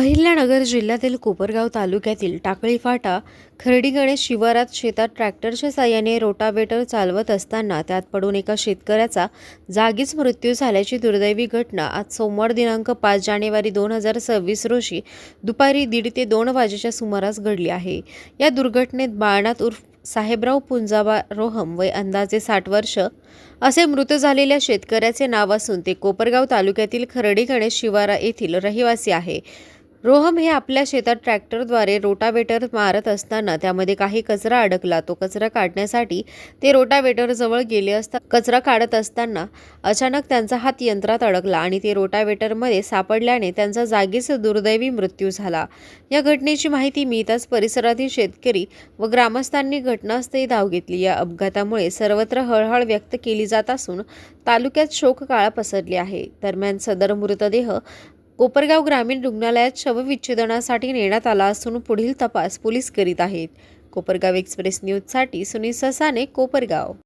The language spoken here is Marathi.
अहिल्यानगर जिल्ह्यातील कोपरगाव तालुक्यातील टाकळी फाटा खर्डी गणेश शिवारात शेतात ट्रॅक्टरच्या साहाय्याने रोटावेटर चालवत असताना त्यात पडून एका शेतकऱ्याचा जागीच मृत्यू झाल्याची दुर्दैवी घटना आज सोमवार दिनांक पाच जानेवारी दोन हजार सव्वीस रोजी दुपारी दीड ते दोन वाजेच्या सुमारास घडली आहे. या दुर्घटनेत बाळनाथ उर्फ साहेबराव पुंजाबा रोहम वय अंदाजे साठ वर्ष असे मृत झालेल्या शेतकऱ्याचे नाव असून ते कोपरगाव तालुक्यातील खर्डी गणेश शिवारा येथील रहिवासी आहे. रोहम हे आपल्या शेतात ट्रॅक्टरद्वारे रोटावेटर मारत असताना त्यामध्ये काही कचरा अडकला. तो कचरा काढण्यासाठी ते रोटावेटरजवळ गेले असता कचरा काढत असताना अचानक त्यांचा हात यंत्रात अडकला आणि ते रोटावेटरमध्ये सापडल्याने त्यांचा जागीच दुर्दैवी मृत्यू झाला. या घटनेची माहिती मिळताच परिसरातील शेतकरी व ग्रामस्थांनी घटनास्थळी धाव घेतली. या अपघातामुळे सर्वत्र हळहळ व्यक्त केली जात असून तालुक्यात शोककाळा पसरली आहे. दरम्यान सदर मृतदेह कोपरगाव ग्रामीण रुग्णालयात शवविच्छेदनासाठी नेण्यात आला असून पुढील तपास पोलीस करीत आहेत. कोपरगाव एक्सप्रेस न्यूजसाठी सुनील ससाने कोपरगाव.